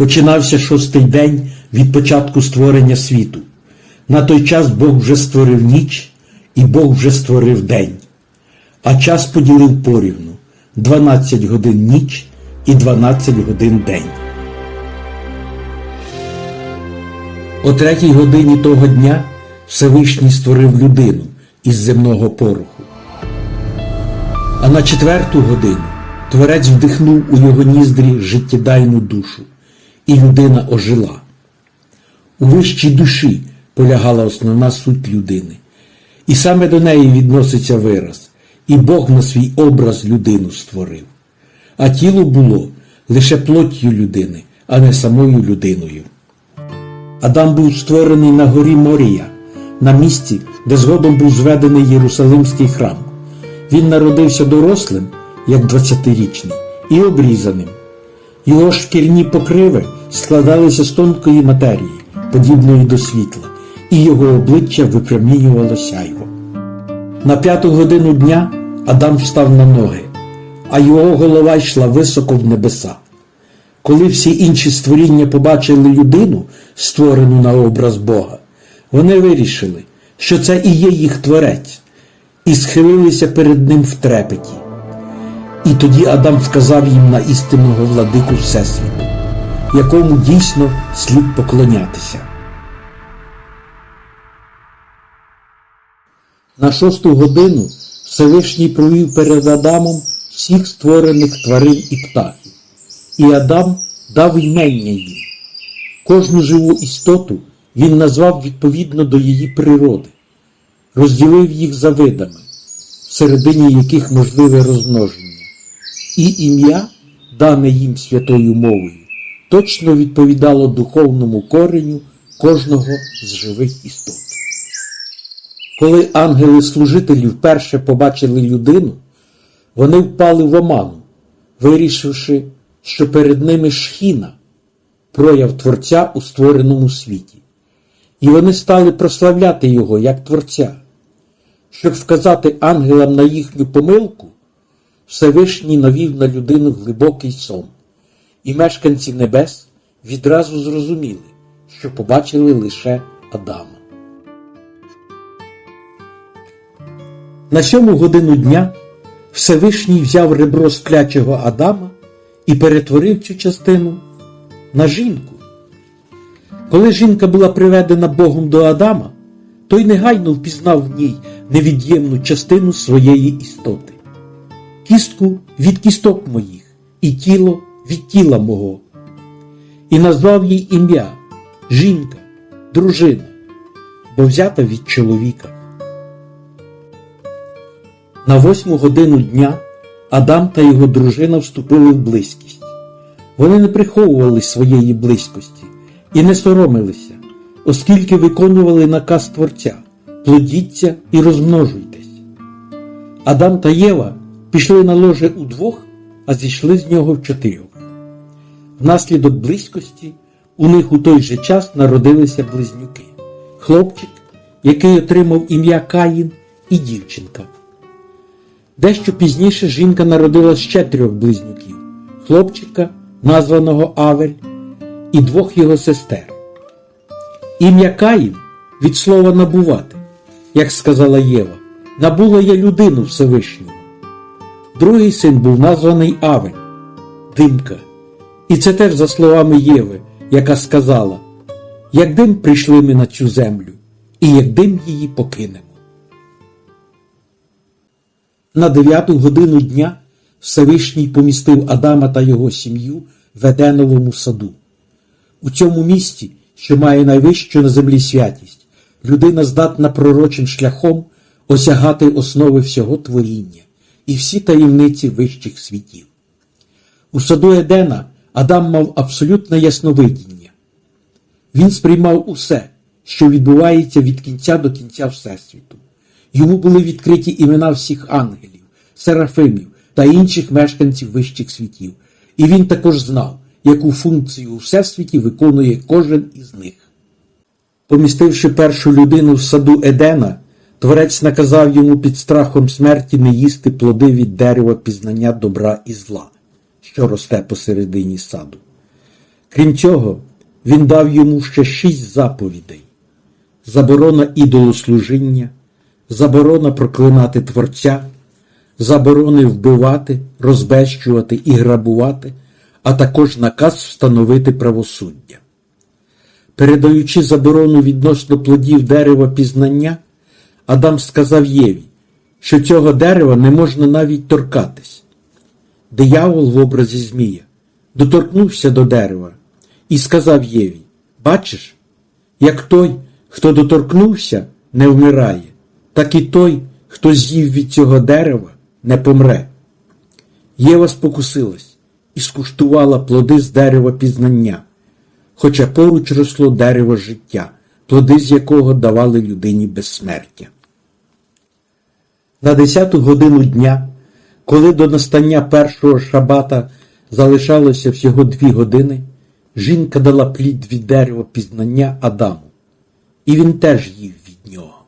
Починався шостий день від початку створення світу. На той час Бог вже створив ніч, і Бог вже створив день. А час поділив порівну 12 годин ніч і 12 годин день. О третій годині того дня Всевишній створив людину із земного пороху. А на четверту годину Творець вдихнув у його ніздрі життєдайну душу, і людина ожила. У вищій душі полягала основна суть людини, і саме до неї відноситься вираз, і Бог на свій образ людину створив. А тіло було лише плоттю людини, а не самою людиною. Адам був створений на горі Морія, на місці, де згодом був зведений Єрусалимський храм. Він народився дорослим, як 20-річний, і обрізаним. Його шкірні покриви складалися з тонкої матерії, подібної до світла, і його обличчя випромінювало сяйво. На п'яту годину дня Адам встав на ноги, а його голова йшла високо в небеса. Коли всі інші створіння побачили людину, створену на образ Бога, вони вирішили, що це і є їх творець, і схилилися перед ним в трепеті. І тоді Адам вказав їм на істинного владику Всесвіту, якому дійсно слід поклонятися. На шосту годину Всевишній провів перед Адамом всіх створених тварин і птахів, і Адам дав імення їм. Кожну живу істоту він назвав відповідно до її природи, розділив їх за видами, всередині яких можливе розмноження, і ім'я, дане їм святою мовою, точно відповідало духовному кореню кожного з живих істот. Коли ангели-служителі вперше побачили людину, вони впали в оману, вирішивши, що перед ними шхіна, прояв Творця у створеному світі. І вони стали прославляти його як Творця. Щоб вказати ангелам на їхню помилку, Всевишній навів на людину глибокий сон, і мешканці небес відразу зрозуміли, що побачили лише Адама. На сьому годину дня Всевишній взяв ребро склячого Адама і перетворив цю частину на жінку. Коли жінка була приведена Богом до Адама, той негайно впізнав в ній невід'ємну частину своєї істоти, кістку від кісток моїх і тіло від тіла мого, і назвав їй ім'я жінка, дружина, бо взята від чоловіка. На восьму годину дня Адам та його дружина вступили в близькість. Вони не приховували своєї близькості і не соромилися, оскільки виконували наказ Творця плодіться і розмножуйтесь. Адам та Єва пішли на ложе удвох, а зійшли з нього в чотирьох. Внаслідок близькості у них у той же час народилися близнюки хлопчик, який отримав ім'я Каїн, і дівчинка. Дещо пізніше жінка народила ще трьох близнюків хлопчика, названого Авель, і двох його сестер. Ім'я Каїн від слова набувати, як сказала Єва, набула я людину Всевишнього. Другий син був названий Авель, димка. І це теж за словами Єви, яка сказала: як дим прийшли ми на цю землю, і як дим її покинемо. На дев'яту годину дня Всевишній помістив Адама та його сім'ю в Еденовому саду. У цьому місті, що має найвищу на землі святість, людина здатна пророчим шляхом осягати основи всього творіння і всі таємниці вищих світів. У саду Едена Адам мав абсолютне ясновидіння. Він сприймав усе, що відбувається від кінця до кінця Всесвіту. Йому були відкриті імена всіх ангелів, серафимів та інших мешканців вищих світів, і він також знав, яку функцію у всесвіті виконує кожен із них. Помістивши першу людину в саду Едена, Творець наказав йому під страхом смерті не їсти плоди від дерева пізнання добра і зла, що росте посередині саду. Крім цього, він дав йому ще шість заповідей: заборона ідолослужіння, заборона проклинати Творця, заборони вбивати, розбещувати і грабувати, а також наказ встановити правосуддя. Передаючи заборону відносно плодів дерева пізнання, Адам сказав Єві, що цього дерева не можна навіть торкатись. Диявол в образі Змія доторкнувся до дерева і сказав Єві: Бачиш, як той, хто доторкнувся, не вмирає, так і той, хто з'їв від цього дерева, не помре. Єва спокусилась і скуштувала плоди з дерева пізнання, хоча поруч росло дерево життя, плоди з якого давали людині безсмертя. На десяту годину дня, коли до настання першого шабата залишалося всього дві години, жінка дала плід від дерева пізнання Адаму, і він теж їв від нього.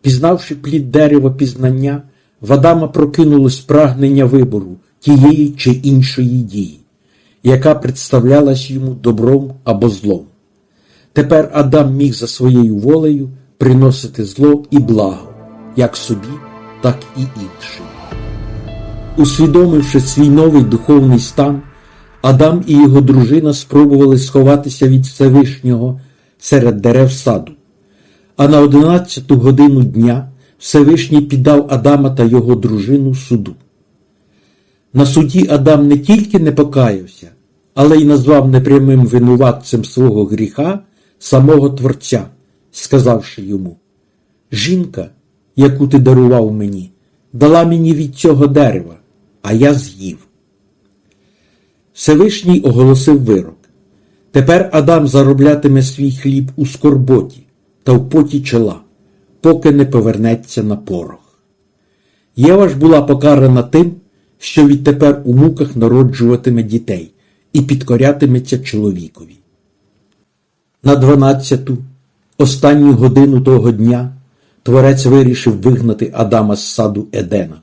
Пізнавши плід дерева пізнання, в Адама прокинулось прагнення вибору тієї чи іншої дії, яка представлялась йому добром або злом. Тепер Адам міг за своєю волею приносити зло і благо, як собі, так і іншим. Усвідомивши свій новий духовний стан, Адам і його дружина спробували сховатися від Всевишнього серед дерев саду. А на одинадцяту годину дня Всевишній піддав Адама та його дружину суду. На суді Адам не тільки не покаявся, але й назвав непрямим винуватцем свого гріха самого Творця, сказавши йому: Жінка, яку ти дарував мені, дала мені від цього дерева, а я з'їв. Всевишній оголосив вирок. Тепер Адам зароблятиме свій хліб у скорботі та в поті чола, поки не повернеться на порох. Єва ж була покарана тим, що відтепер у муках народжуватиме дітей і підкорятиметься чоловікові. На дванадцяту, останню годину того дня, Творець вирішив вигнати Адама з саду Едена,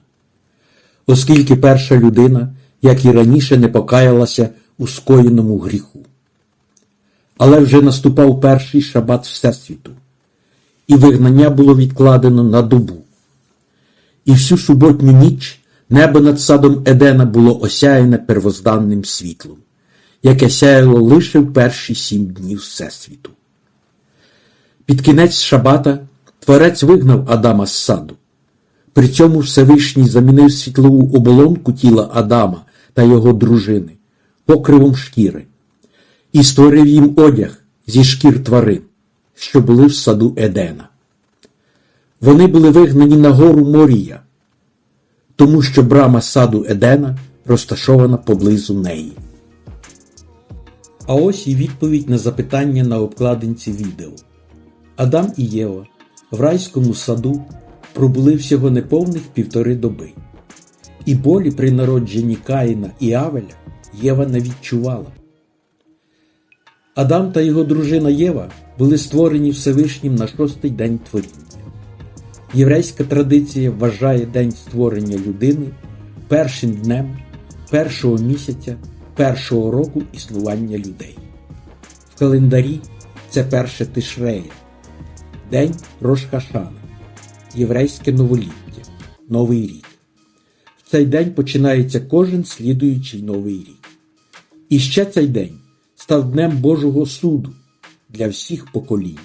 оскільки перша людина, як і раніше, не покаялася у скоєному гріху. Але вже наступав перший шабат Всесвіту, і вигнання було відкладено на добу. І всю суботню ніч небо над садом Едена було осяяне первозданним світлом, яке сяяло лише в перші сім днів Всесвіту. Під кінець шабата Творець вигнав Адама з саду. При цьому Всевишній замінив світлову оболонку тіла Адама та його дружини покривом шкіри і створив їм одяг зі шкір тварин, що були в саду Едена. Вони були вигнані на гору Морія, тому що брама саду Едена розташована поблизу неї. А ось і відповідь на запитання на обкладинці відео. Адам і Єва в райському саду пробули всього неповних півтори доби, і болі при народженні Каїна і Авеля Єва не відчувала. Адам та його дружина Єва були створені Всевишнім на шостий день творіння. Єврейська традиція вважає день створення людини першим днем першого місяця першого року існування людей. В календарі це перше Тишрея, День Рошхашана, єврейське новоліття, Новий рік. В цей день починається кожен слідуючий новий рік. І ще цей день став Днем Божого суду для всіх поколінь.